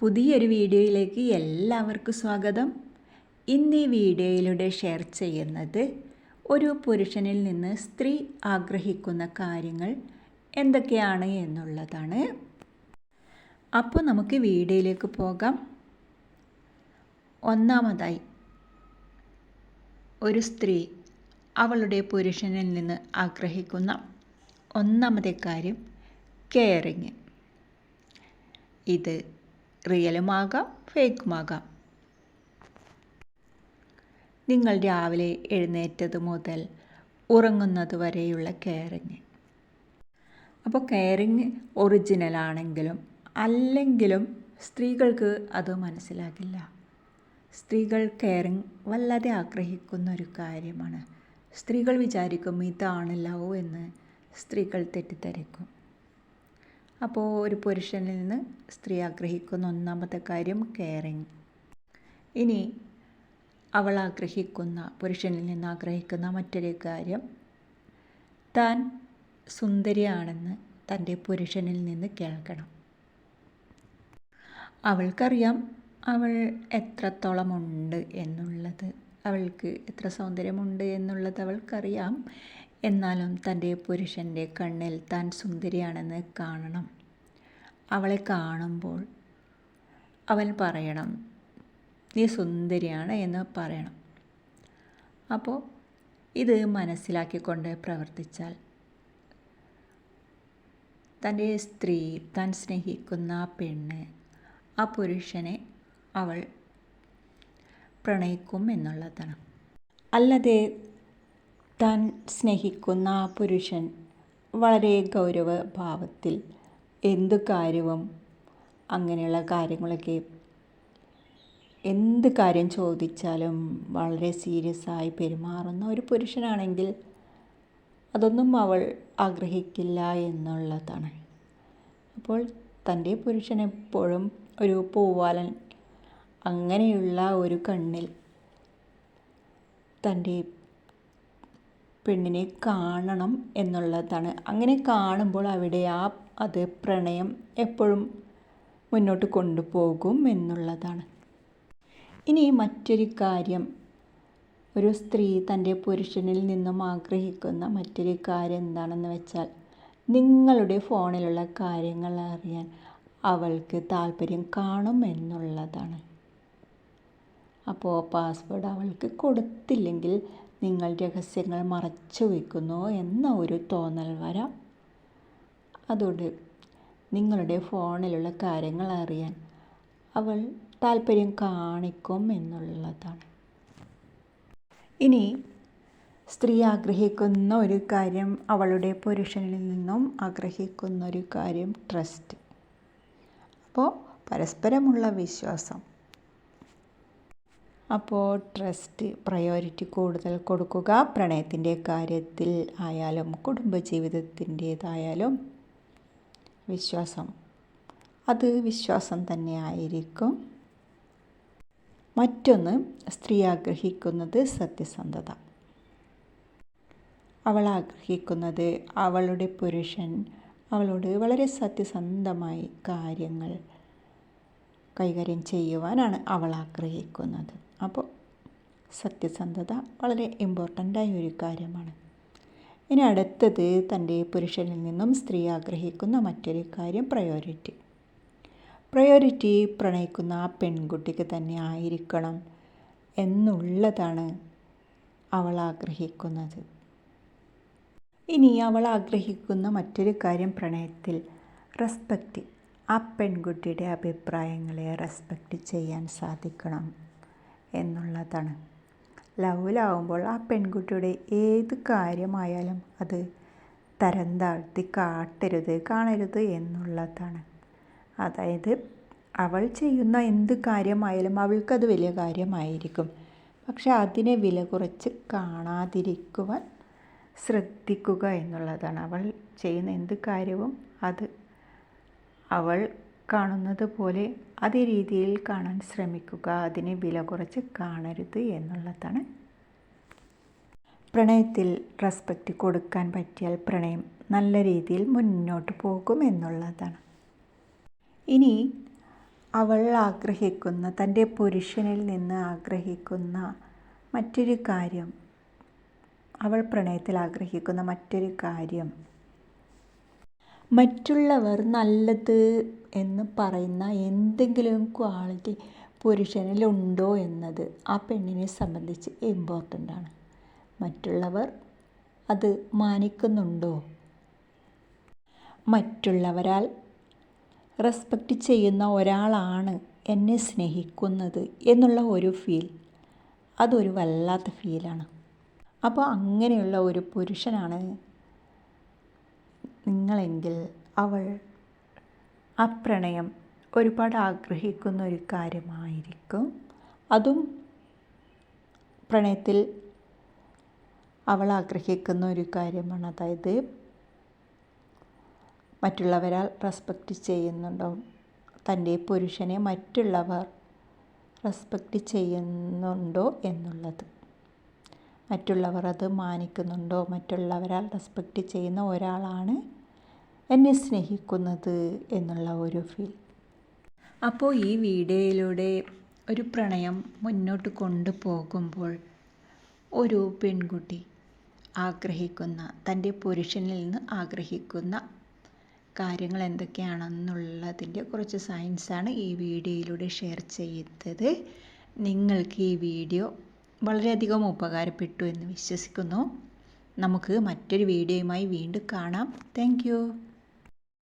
പുതിയൊരു വീഡിയോയിലേക്ക് എല്ലാവർക്കും സ്വാഗതം. ഇന്ന് ഈ വീഡിയോയിലൂടെ ഷെയർ ചെയ്യുന്നത് ഒരു പുരുഷനിൽ നിന്ന് സ്ത്രീ ആഗ്രഹിക്കുന്ന കാര്യങ്ങൾ എന്തൊക്കെയാണ് എന്നുള്ളതാണ്. അപ്പോൾ നമുക്ക് വീഡിയോയിലേക്ക് പോകാം. ഒന്നാമതായി ഒരു സ്ത്രീ അവളുടെ പുരുഷനിൽ നിന്ന് ആഗ്രഹിക്കുന്ന ഒന്നാമത്തെ കാര്യം കെയറിങ് ഇത് റിയലുമാകാം ഫേക്കുമാകാം. നിങ്ങൾ രാവിലെ എഴുന്നേറ്റത് മുതൽ ഉറങ്ങുന്നത് വരെയുള്ള കെയറിങ്. അപ്പോൾ കെയറിങ് ഒറിജിനൽ ആണെങ്കിലും അല്ലെങ്കിലും സ്ത്രീകൾക്ക് അത് മനസ്സിലാകില്ല. സ്ത്രീകൾ കെയറിങ് വല്ലാതെ ആഗ്രഹിക്കുന്ന ഒരു കാര്യമാണ്. സ്ത്രീകൾ വിചാരിക്കും ഇതാണ് ലവ് എന്ന് സ്ത്രീകൾ തെറ്റിദ്ധരിക്കും. അപ്പോൾ ഒരു പുരുഷനിൽ നിന്ന് സ്ത്രീ ആഗ്രഹിക്കുന്ന ഒന്നാമത്തെ കാര്യം കെയറിങ് ഇനി അവൾ ആഗ്രഹിക്കുന്ന പുരുഷനിൽ നിന്ന് ആഗ്രഹിക്കുന്ന മറ്റൊരു കാര്യം താൻ സുന്ദരിയാണെന്ന് തന്റെ പുരുഷനിൽ നിന്ന് കേൾക്കണം. അവൾക്കറിയാം അവൾ എത്രത്തോളമുണ്ട് എന്നുള്ളത്. അവൾക്ക് എത്ര സൗന്ദര്യമുണ്ട് എന്നുള്ളത് അവൾക്കറിയാം. എന്നാലും തന്റെ പുരുഷന്റെ കണ്ണിൽ താൻ സുന്ദരിയാണെന്ന് കാണണം. അവളെ കാണുമ്പോൾ അവൻ പറയണം നീ സുന്ദരിയാണ് എന്ന് പറയണം. അപ്പോൾ ഇത് മനസ്സിലാക്കിക്കൊണ്ട് പ്രവർത്തിച്ചാൽ തന്റെ സ്ത്രീ താൻ സ്നേഹിക്കുന്ന ആ പെണ്ണ് ആ പുരുഷനെ അവൾ പ്രണയിക്കും എന്നുള്ളതാണ്. അല്ലാതെ താൻ സ്നേഹിക്കുന്ന ആ പുരുഷൻ വളരെ ഗൗരവ ഭാവത്തിൽ എന്ത് കാര്യവും അങ്ങനെയുള്ള കാര്യങ്ങളൊക്കെ എന്ത് കാര്യം ചോദിച്ചാലും വളരെ സീരിയസ് ആയി പെരുമാറുന്ന ഒരു പുരുഷനാണെങ്കിൽ അതൊന്നും അവൾ ആഗ്രഹിക്കില്ല എന്നുള്ളതാണ്. അപ്പോൾ തന്റെ പുരുഷൻ എപ്പോഴും ഒരു പൂവാലൻ അങ്ങനെയുള്ള ഒരു കണ്ണിൽ തന്റെ പെണ്ണിനെ കാണണം എന്നുള്ളതാണ്. അങ്ങനെ കാണുമ്പോൾ അവിടെ ആ അത് പ്രണയം എപ്പോഴും മുന്നോട്ട് കൊണ്ടുപോകും എന്നുള്ളതാണ്. ഇനി മറ്റൊരു കാര്യം. ഒരു സ്ത്രീ തന്റെ പുരുഷനിൽ നിന്നും ആഗ്രഹിക്കുന്ന മറ്റൊരു കാര്യം എന്താണെന്ന് വെച്ചാൽ നിങ്ങളുടെ ഫോണിലുള്ള കാര്യങ്ങൾ അറിയാൻ അവൾക്ക് താല്പര്യം കാണും എന്നുള്ളതാണ്. അപ്പോൾ പാസ്വേഡ് അവൾക്ക് കൊടുത്തില്ലെങ്കിൽ നിങ്ങൾ രഹസ്യങ്ങൾ മറച്ചു വയ്ക്കുന്നു എന്ന ഒരു തോന്നൽ വരാം. അതുകൊണ്ട് നിങ്ങളുടെ ഫോണിലുള്ള കാര്യങ്ങൾ അറിയാൻ അവൾ താല്പര്യം കാണിക്കും എന്നുള്ളതാണ്. ഇനി സ്ത്രീ ആഗ്രഹിക്കുന്ന ഒരു കാര്യം അവളുടെ പുരുഷനിൽ നിന്നും ആഗ്രഹിക്കുന്ന ഒരു കാര്യം ട്രസ്റ്റ്. അപ്പോൾ പരസ്പരമുള്ള വിശ്വാസം. അപ്പോൾ ട്രസ്റ്റ് പ്രയോറിറ്റി കൂടുതൽ കൊടുക്കുക. പ്രണയത്തിന്റെ കാര്യത്തിൽ ആയാലും കുടുംബജീവിതത്തിന്റേതായാലും വിശ്വാസം. അത് വിശ്വാസം തന്നെ ആയിരിക്കും. മറ്റൊന്ന് സ്ത്രീ ആഗ്രഹിക്കുന്നത് സത്യസന്ധത. അവൾ ആഗ്രഹിക്കുന്നത് അവളുടെ പുരുഷൻ അവളോട് വളരെ സത്യസന്ധമായി കാര്യങ്ങൾ കൈകാര്യം ചെയ്യുവാനാണ് അവൾ ആഗ്രഹിക്കുന്നത്. അപ്പോൾ സത്യസന്ധത വളരെ ഇമ്പോർട്ടന്റായ ഒരു കാര്യമാണ്. ഇനി അടുത്തത് തന്റെ പുരുഷനിൽ നിന്നും സ്ത്രീ ആഗ്രഹിക്കുന്ന മറ്റൊരു കാര്യം പ്രയോറിറ്റി പ്രയോറിറ്റി പ്രണയിക്കുന്ന ആ പെൺകുട്ടിക്ക് തന്നെ ആയിരിക്കണം എന്നുള്ളതാണ് അവൾ ആഗ്രഹിക്കുന്നത്. ഇനി അവൾ ആഗ്രഹിക്കുന്ന മറ്റൊരു കാര്യം പ്രണയത്തിൽ റെസ്പെക്റ്റ് ആ പെൺകുട്ടിയുടെ അഭിപ്രായങ്ങളെ റെസ്പെക്റ്റ് ചെയ്യാൻ സാധിക്കണം. എന്നുള്ളതാണ്. ലവിലാവുമ്പോൾ ആ പെൺകുട്ടിയുടെ ഏത് കാര്യമായാലും അത് തരം താഴ്ത്തി കാട്ടരുത് കാണരുത് എന്നുള്ളതാണ്. അതായത് അവൾ ചെയ്യുന്ന എന്ത് കാര്യമായാലും അവൾക്കത് വലിയ കാര്യമായിരിക്കും. പക്ഷെ അതിനെ വില കുറച്ച് കാണാതിരിക്കുവാൻ ശ്രദ്ധിക്കുക എന്നുള്ളതാണ്. അവൾ ചെയ്യുന്ന എന്ത് കാര്യവും അത് അവൾ കാണുന്നത് പോലെ അതേ രീതിയിൽ കാണാൻ ശ്രമിക്കുക. അതിനെ വില കുറച്ച് കാണരുത് എന്നുള്ളതാണ്. പ്രണയത്തിൽ റെസ്പെക്റ്റ് കൊടുക്കാൻ പറ്റിയാൽ പ്രണയം നല്ല രീതിയിൽ മുന്നോട്ട് പോകും എന്നുള്ളതാണ്. ഇനി അവൾ ആഗ്രഹിക്കുന്ന തന്റെ പുരുഷനിൽ നിന്ന് ആഗ്രഹിക്കുന്ന മറ്റൊരു കാര്യം അവൾ പ്രണയത്തിൽ ആഗ്രഹിക്കുന്ന മറ്റൊരു കാര്യം മറ്റുള്ളവർ നല്ലത് എന്ന് പറയുന്ന എന്തെങ്കിലും ക്വാളിറ്റി പുരുഷനിലുണ്ടോ എന്നത് ആ പെണ്ണിനെ സംബന്ധിച്ച് ഇമ്പോർട്ടന്റ് ആണ്. മറ്റുള്ളവർ അത് മാനിക്കുന്നുണ്ടോ? മറ്റുള്ളവരാൽ റെസ്പെക്റ്റ് ചെയ്യുന്ന ഒരാളാണ് എന്നെ സ്നേഹിക്കുന്നത് എന്നുള്ള ഒരു ഫീൽ അതൊരു വല്ലാത്ത ഫീലാണ് അപ്പോൾ അങ്ങനെയുള്ള ഒരു പുരുഷനാണ് നിങ്ങളെങ്കിൽ അവൾ ആ പ്രണയം ഒരുപാട് ആഗ്രഹിക്കുന്ന ഒരു കാര്യമായിരിക്കും. അതും പ്രണയത്തിൽ അവൾ ആഗ്രഹിക്കുന്ന ഒരു കാര്യമാണ്. അതായത് മറ്റുള്ളവരാൽ റെസ്പെക്റ്റ് ചെയ്യുന്നുണ്ടാവും തന്റെ പുരുഷനെ മറ്റുള്ളവർ റെസ്പെക്റ്റ് ചെയ്യുന്നുണ്ടോ എന്നുള്ളത്. മറ്റുള്ളവർ അത് മാനിക്കുന്നുണ്ടോ? മറ്റുള്ളവരാൽ റെസ്പെക്റ്റ് ചെയ്യുന്ന ഒരാളാണ് എന്നെ സ്നേഹിക്കുന്നത് എന്നുള്ള ഒരു ഫീൽ അപ്പോൾ ഈ വീഡിയോയിലൂടെ ഒരു പ്രണയം മുന്നോട്ട് കൊണ്ടുപോകുമ്പോൾ ഒരു പെൺകുട്ടി ആഗ്രഹിക്കുന്ന തന്റെ പുരുഷനിൽ നിന്ന് ആഗ്രഹിക്കുന്ന കാര്യങ്ങൾ എന്തൊക്കെയാണെന്നുള്ളതിന്റെ കുറച്ച് സയൻസാണ് ഈ വീഡിയോയിലൂടെ ഷെയർ ചെയ്തത്. നിങ്ങൾക്ക് ഈ വീഡിയോ വളരെയധികം ഉപകാരപ്പെട്ടു എന്ന് വിശ്വസിക്കുന്നു. നമുക്ക് മറ്റൊരു വീഡിയോയുമായി വീണ്ടും കാണാം. താങ്ക്